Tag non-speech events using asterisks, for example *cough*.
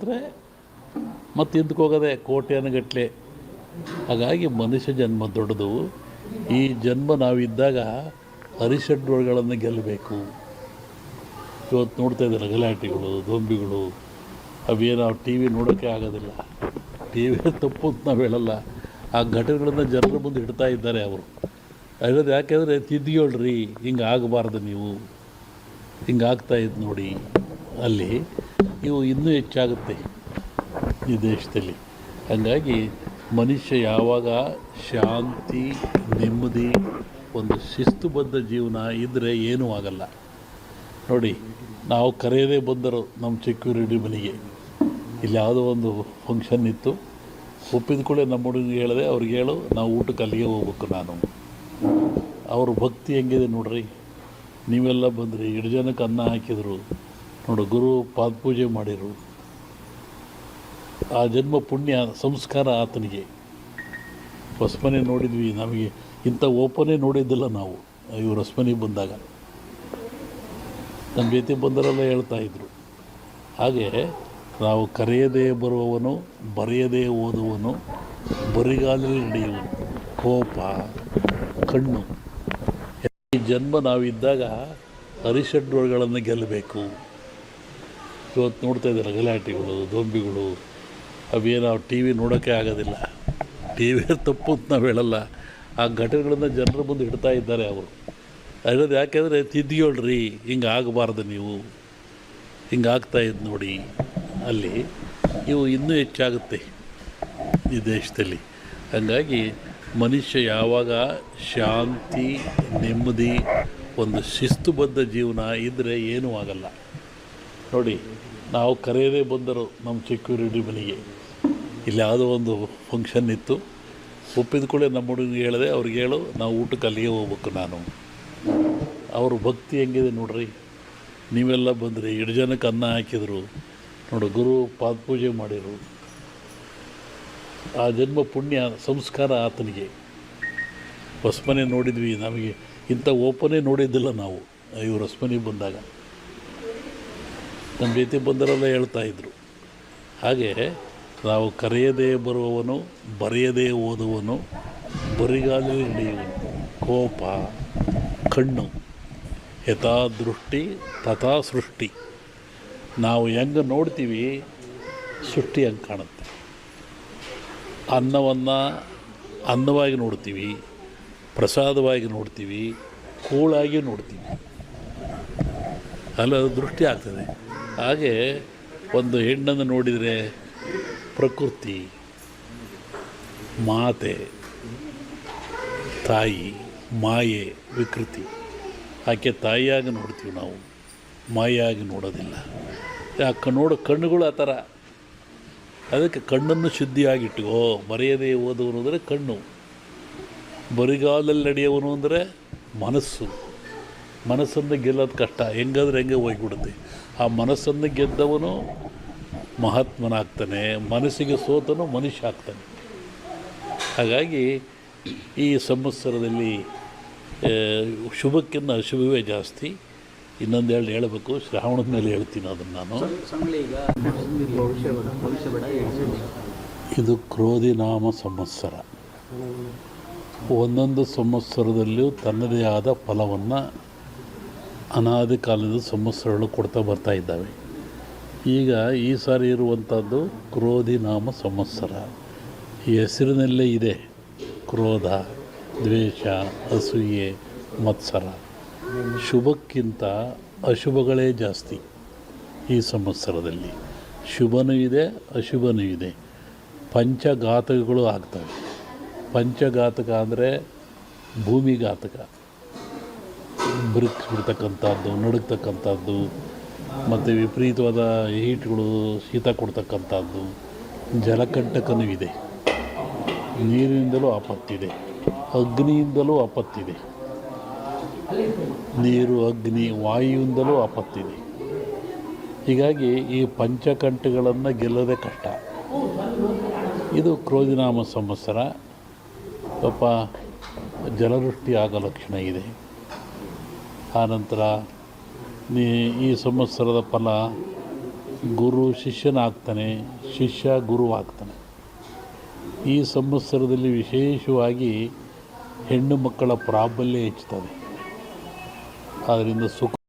ಬರ್ತಾರೆ ಮತ್ತೆ ಹಿಂದಕ್ಕೆ ಹೋಗೋದೆ ಕೋಟ್ಯಾನುಗಟ್ಟಲೆ ಹಾಗಾಗಿ ಮನುಷ್ಯ ಜನ್ಮ ದೊಡ್ಡದು. ಈ ಜನ್ಮ ನಾವಿದ್ದಾಗ ಅರಿಷಡ್ವರ್ಗಳನ್ನು ಗೆಲ್ಲಬೇಕು. ಇವತ್ತು ನೋಡ್ತಾ ಇದ್ದಾರೆ ಗಲಾಟೆಗಳು ದೊಂಬಿಗಳು ಅವೇನು ಟಿ ವಿ ನೋಡೋಕ್ಕೆ ಆಗೋದಿಲ್ಲ. ಟಿ ವಿ *laughs* ತಪ್ಪು ಅಂತ ನಾವು ಹೇಳಲ್ಲ. ಆ ಘಟನೆಗಳನ್ನು ಜನರ ಮುಂದೆ ಇಡ್ತಾ ಇದ್ದಾರೆ ಅವರು. ಹೇಳೋದು ಯಾಕೆಂದರೆ ತಿದ್ದಿಯೋಳ್ರಿ, ಹಿಂಗೆ ಆಗಬಾರ್ದು ನೀವು. ಹಿಂಗೆ ಆಗ್ತಾ ಇದ್ದು ನೋಡಿ. ಅಲ್ಲಿ ಇವು ಇನ್ನೂ ಹೆಚ್ಚಾಗುತ್ತೆ ಈ ದೇಶದಲ್ಲಿ. ಹಾಗಾಗಿ ಮನುಷ್ಯ ಯಾವಾಗ ಶಾಂತಿ, ನೆಮ್ಮದಿ, ಒಂದು ಶಿಸ್ತುಬದ್ಧ ಜೀವನ ಇದ್ದರೆ ಏನೂ ಆಗಲ್ಲ. ನೋಡಿ, ನಾವು ಕರೆಯದೇ ಬಂದರು ನಮ್ಮ ಸೆಕ್ಯೂರಿಟಿ ಮನೆಗೆ ಇಲ್ಲಿ ಯಾವುದೋ ಒಂದು ಫಂಕ್ಷನ್ ಇತ್ತು. ಒಪ್ಪಿದ ಕೂಡಲೇ ನಮ್ಮ ಹುಡುಗಿಗೆ ಹೇಳಿದೆ, ಅವ್ರಿಗೆ ಹೇಳು, ನಾವು ಊಟಕ್ಕೆ ಅಲ್ಲಿಗೆ ಹೋಗ್ಬೇಕು ನಾನು. ಅವ್ರ ಭಕ್ತಿ ಹೆಂಗಿದೆ ನೋಡ್ರಿ. ನೀವೆಲ್ಲ ಬಂದ್ರಿ, ಎರಡು ಜನಕ್ಕೆ ಅನ್ನ ಹಾಕಿದರು. ನೋಡು, ಗುರು ಪಾದಪೂಜೆ ಮಾಡಿರು ಆ ಜನ್ಮ ಪುಣ್ಯ, ಸಂಸ್ಕಾರ ಆತನಿಗೆ. ಹೊಸಮನೆ ನೋಡಿದ್ವಿ, ನಮಗೆ ಇಂಥ ಓಪನೇ ನೋಡಿದ್ದಿಲ್ಲ ನಾವು, ಇವರು ಹೊಸಮನೆಗೆ ಬಂದಾಗ. ನಮ್ಮ ಜೊತೆ ಬಂದರೆಲ್ಲ ಹೇಳ್ತಾ ಇದ್ರು. ಹಾಗೆ ನಾವು ಕರೆಯದೇ ಬರುವವನು, ಬರೆಯದೇ ಓದುವನು, ಬರಿಗಾಲಲ್ಲಿ ನಡೆಯುವನು. ಕೋಪ, ಕಣ್ಣು. ಈ ಜನ್ಮ ನಾವಿದ್ದಾಗ ಹರಿಷಡ್ರುಗಳನ್ನು ಗೆಲ್ಲಬೇಕು. ಇವತ್ತು ನೋಡ್ತಾ ಇದ್ದಾರೆ ಗಲಾಟೆಗಳು, ದೊಂಬಿಗಳು. ಅವೇನು ಟಿ ವಿ ನೋಡೋಕ್ಕೆ ಆಗೋದಿಲ್ಲ. ಟಿ ವಿ *laughs* ತಪ್ಪು ಅಂತ ನಾವು ಹೇಳಲ್ಲ. ಆ ಘಟನೆಗಳನ್ನು ಜನರ ಮುಂದೆ ಇಡ್ತಾ ಇದ್ದಾರೆ ಅವರು. ಅದರದ್ದು ಯಾಕೆಂದರೆ ತಿದ್ದಿಯೋಳ್ರಿ, ಹಿಂಗೆ ಆಗಬಾರ್ದು ನೀವು. ಹಿಂಗೆ ಆಗ್ತಾ ಇದ್ದು ನೋಡಿ. ಅಲ್ಲಿ ಇವು ಇನ್ನೂ ಹೆಚ್ಚಾಗುತ್ತೆ ಈ ದೇಶದಲ್ಲಿ. ಹಾಗಾಗಿ ಮನುಷ್ಯ ಯಾವಾಗ ಶಾಂತಿ, ನೆಮ್ಮದಿ, ಒಂದು ಶಿಸ್ತುಬದ್ಧ ಜೀವನ ಇದ್ದರೆ ಏನೂ ಆಗಲ್ಲ. ನೋಡಿ, ನಾವು ಕರೆಯದೇ ಬಂದರು ನಮ್ಮ ಸೆಕ್ಯೂರಿಟಿ ಮನೆಗೆ. ಇಲ್ಲಿ ಯಾವುದೋ ಒಂದು ಫಂಕ್ಷನ್ ಇತ್ತು. ಒಪ್ಪಿದ ಕೂಡಲೇ ನಮ್ಮ ಹುಡುಗಿಗೆ ಹೇಳಿದೆ, ಅವ್ರಿಗೆ ಹೇಳು, ನಾವು ಊಟಕ್ಕೆ ಅಲ್ಲಿಗೆ ಹೋಗ್ಬೇಕು ನಾನು. ಅವ್ರ ಭಕ್ತಿ ಹೆಂಗಿದೆ ನೋಡ್ರಿ. ನೀವೆಲ್ಲ ಬಂದ್ರಿ, ಎರಡು ಜನಕ್ಕೆ ಅನ್ನ ಹಾಕಿದರು. ನೋಡು, ಗುರು ಪಾದಪೂಜೆ ಮಾಡಿರು. ಆ ಜನ್ಮ ಪುಣ್ಯ, ಸಂಸ್ಕಾರ ಆತನಿಗೆ. ಹೊಸ್ಮನೆ ನೋಡಿದ್ವಿ, ನಮಗೆ ಇಂಥ ಓಪನೇ ನೋಡಿದ್ದಿಲ್ಲ ನಾವು, ಇವರು ಹೊಸ್ಮನೆಗೆ ಬಂದಾಗ. ನಮ್ಮ ಜೊತೆ ಬಂದರೆಲ್ಲ ಹೇಳ್ತಾ ಇದ್ದರು ಹಾಗೆ ನಾವು ಕರೆಯದೇ ಬರುವವನು, ಬರೆಯದೇ ಓದುವನು ಬರಿಗಾಲಲ್ಲಿ ನಡೆಯುವನು ಕೋಪ, ಕಣ್ಣು ಯಥಾ ದೃಷ್ಟಿ ತಥಾ ಸೃಷ್ಟಿ ನಾವು ಹೆಂಗೆ ನೋಡ್ತೀವಿ, ಸೃಷ್ಟಿ ಹಂಗೆ ಕಾಣುತ್ತೆ. ಅನ್ನವನ್ನು ಅನ್ನವಾಗಿ ನೋಡ್ತೀವಿ, ಪ್ರಸಾದವಾಗಿ ನೋಡ್ತೀವಿ, ಕೂಳಾಗಿ ನೋಡ್ತೀವಿ. ಅಲ್ಲ ದೃಷ್ಟಿ ಆಗ್ತದೆ. ಹಾಗೆ ಒಂದು ಹೆಣ್ಣನ್ನು ನೋಡಿದರೆ ಪ್ರಕೃತಿ, ಮಾತೆ, ತಾಯಿ, ಮಾಯೆ, ವಿಕೃತಿ. ಆಕೆ ತಾಯಿಯಾಗಿ ನೋಡ್ತೀವಿ ನಾವು ಮಾಯಾಗಿ ನೋಡೋದಿಲ್ಲ. ಯಾಕೆ ನೋಡೋ, ಕಣ್ಣುಗಳು ಆ ಥರ. ಅದಕ್ಕೆ ಕಣ್ಣನ್ನು ಶುದ್ಧಿಯಾಗಿಟ್ಟುಕೋ ಮರೆಯದೇ ಓದುವನು ಅಂದರೆ ಕಣ್ಣು. ಬರಿಗಾಲಲ್ಲಿ ನಡೆಯುವನು ಅಂದರೆ ಮನಸ್ಸು. ಮನಸ್ಸನ್ನು ಗೆಲ್ಲೋದು ಕಷ್ಟ. ಹೆಂಗಾದ್ರೆ ಹೆಂಗೆ ಹೋಗ್ಬಿಡುತ್ತೆ. ಆ ಮನಸ್ಸನ್ನು ಗೆದ್ದವನು ಮಹಾತ್ಮನಾಗ್ತಾನೆ, ಮನಸ್ಸಿಗೆ ಸೋತನು ಮನುಷ್ಯ ಆಗ್ತಾನೆ. ಹಾಗಾಗಿ ಈ ಸಂವತ್ಸರದಲ್ಲಿ ಶುಭಕ್ಕಿಂತ ಅಶುಭವೇ ಜಾಸ್ತಿ. ಇನ್ನೊಂದು ಇನ್ನೊಂದೆರಡು ಹೇಳಬೇಕು, ಶ್ರಾವಣದ ಮೇಲೆ ಹೇಳ್ತೀನಿ ಅದನ್ನು ನಾನು. ಇದು ಕ್ರೋಧಿ ನಾಮ ಸಂವತ್ಸರ. ಒಂದೊಂದು ಸಂವತ್ಸರದಲ್ಲಿಯೂ ತನ್ನದೇ ಆದ ಫಲವನ್ನು ಅನಾದಿ ಕಾಲದ ಸಂವತ್ಸರಗಳು ಕೊಡ್ತಾ ಬರ್ತಾ ಇದ್ದಾವೆ. ಈಗ ಈ ಸಾರಿ ಇರುವಂಥದ್ದು ಕ್ರೋಧಿ ನಾಮ ಸಂವತ್ಸರ ಈ ಹೆಸರಿನಲ್ಲೇ ಇದೆ ಕ್ರೋಧ, ದ್ವೇಷ, ಅಸೂಯೆ, ಮತ್ಸರ. ಶುಭಕ್ಕಿಂತ ಅಶುಭಗಳೇ ಜಾಸ್ತಿ ಈ ಸಂವತ್ಸರದಲ್ಲಿ ಶುಭನೂ ಇದೆ, ಅಶುಭನೂ ಇದೆ. ಪಂಚಘಾತಕಗಳು ಆಗ್ತವೆ. ಪಂಚಘಾತಕ ಅಂದರೆ ಭೂಮಿಘಾತಕ. ಬ್ರಿಕ್ಸ್ ಬಿಡ್ತಕ್ಕಂಥದ್ದು ನಡುಗ್ತಕ್ಕಂಥದ್ದು ಮತ್ತು ವಿಪರೀತವಾದ ಹೀಟ್ಗಳು ಶೀತ ಕೊಡ್ತಕ್ಕಂಥದ್ದು, ಜಲಕಂಟಕನೂ ನೀರಿನಿಂದಲೂ ಆಪತ್ತಿದೆ, ಅಗ್ನಿಯಿಂದಲೂ ಆಪತ್ತಿದೆ. ನೀರು, ಅಗ್ನಿ, ವಾಯುವಿಂದಲೂ ಆಪತ್ತಿದೆ. ಹೀಗಾಗಿ ಈ ಪಂಚಕಂಠಗಳನ್ನು ಗೆಲ್ಲೋದೇ ಕಷ್ಟ. ಇದು ಕ್ರೋಧಿನಾಮ ಸಂವತ್ಸರ. ಪಾಪ ಜಲವೃಷ್ಟಿ ಆಗೋ ಲಕ್ಷಣ ಇದೆ. ಆನಂತರ ನೀ ಈ ಸಂವತ್ಸರದ ಫಲ ಗುರು ಶಿಷ್ಯನಾಗ್ತಾನೆ, ಶಿಷ್ಯ ಗುರು ಆಗ್ತಾನೆ ಈ ಸಂವತ್ಸರದಲ್ಲಿ ವಿಶೇಷವಾಗಿ ಹೆಣ್ಣು ಮಕ್ಕಳ ಪ್ರಾಬಲ್ಯ ಹೆಚ್ಚುತ್ತದೆ. ಆದ್ದರಿಂದ ಸುಖ